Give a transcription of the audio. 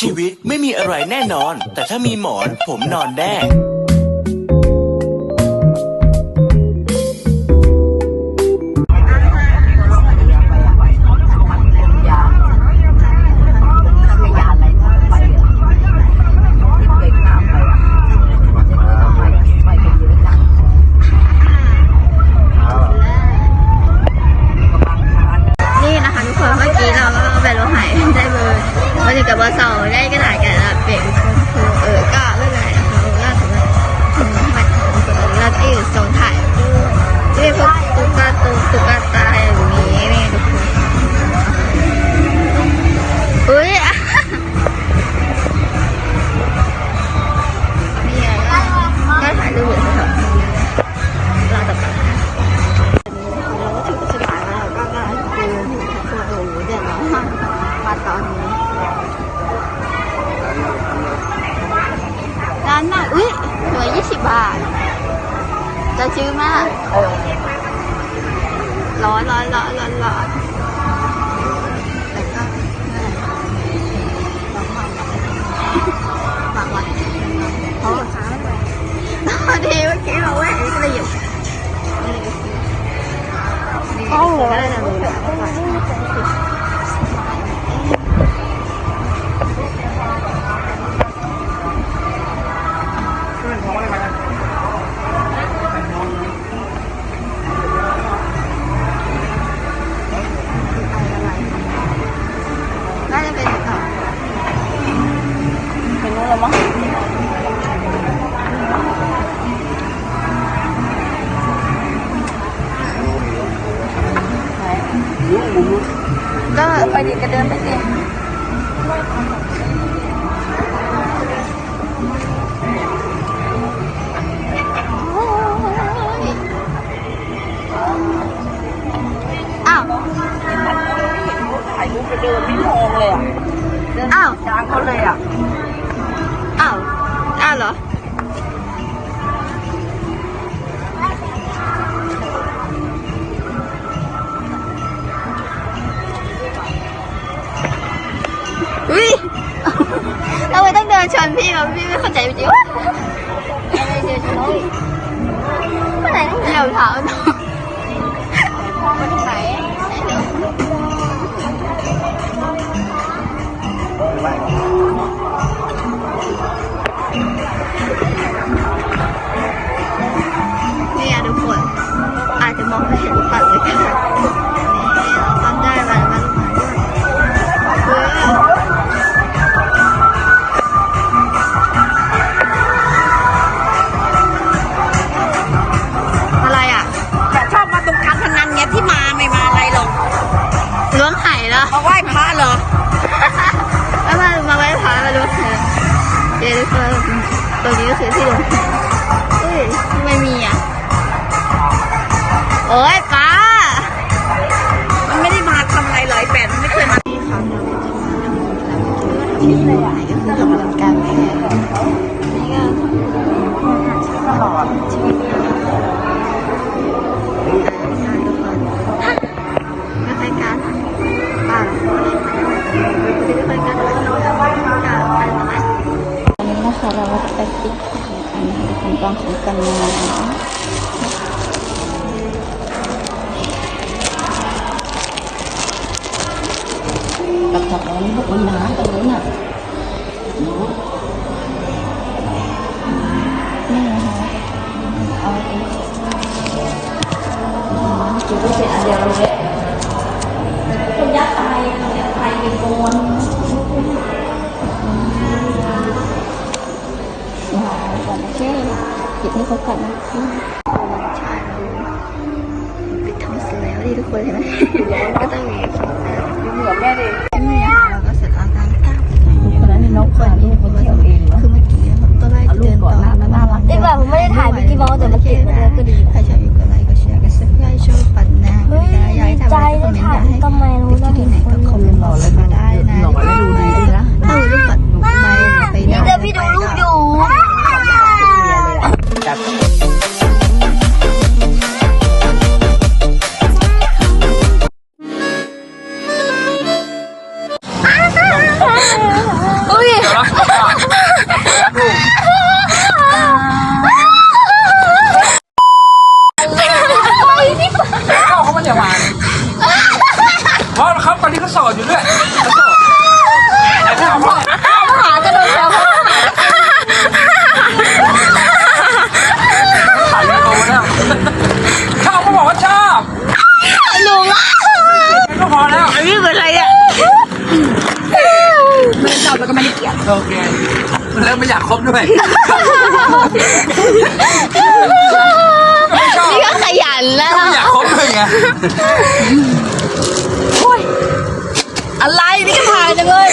ชีวิตไม่มีอะไรแน่นอน แต่ถ้ามีหมอนผมนอนแน่ จะซื้อมากร้อนร้อนร้อนร้อนร้อน เดินไม่มองเลยอะอ้าว จางเขาเลยอะ อ้าว อ้าวเหรอ อุ้ยทำไมต้องเดินชนพี่เราพี่ไม่เข้าใจจริงๆวะอะไรเดินชนน้องอีกเมื่อไหร่ต้องเหยียบเท้าน้องมองไปที่ไหนเนี่ ย เดี๋ยวกคนตรงนี้ก็คือที่ลงเฮ้ยไม่มีอะโอ้ยป้า มันไม่ได้มาทำอะไรเลยแปดมันไม่เคยมานี่ค่ะเราจะมาทำบุญแล้วที่ไหนก็คือทำบุญกลารแพร่นี่ก็ตลอดชีวิตทุกคนไม่ค่อยกาถ่ายป้า คะเราก็จะไปปิดอันนี้เป็นกองของกันมากับกับอันนี้พวกมันน้ำตรงนู้นอะนี่นะคะเอาเองจุดเสร็จเดียวเลย เขาก่อนนะใช่ปิดทำเสร็จแล้วดิทุกคนเห็นไหมก็ต้องมีเหมือนแม่ดินี่เราก็เสร็จแล้วการก้าวคนนั้นนกผ่านรูปมันทำเองเหรอคือเมื่อกี้ตอนแรกเดินต่อดีกว่าผมไม่ได้ถ่ายมิกกี้เมาส์แต่มันติดมาแล้วก็ดีใชอบอยู่ก็ สดอยู่ด้วยข้าพ่อหาจะโดนแซวเขาถ่ายวีดีโอแล้วชอบก็บอกว่าชอบหนูอะก็พอแล้วอันนี้เป็นอะไรอะไม่ชอบแล้วก็ไม่ได้เกลียดโอเคเริ่มไม่อยากคบด้วยนี่ก็ขยันแล้วไม่อยากคบด้วยไง อะไรนี่ก็ถ่ายจังเลย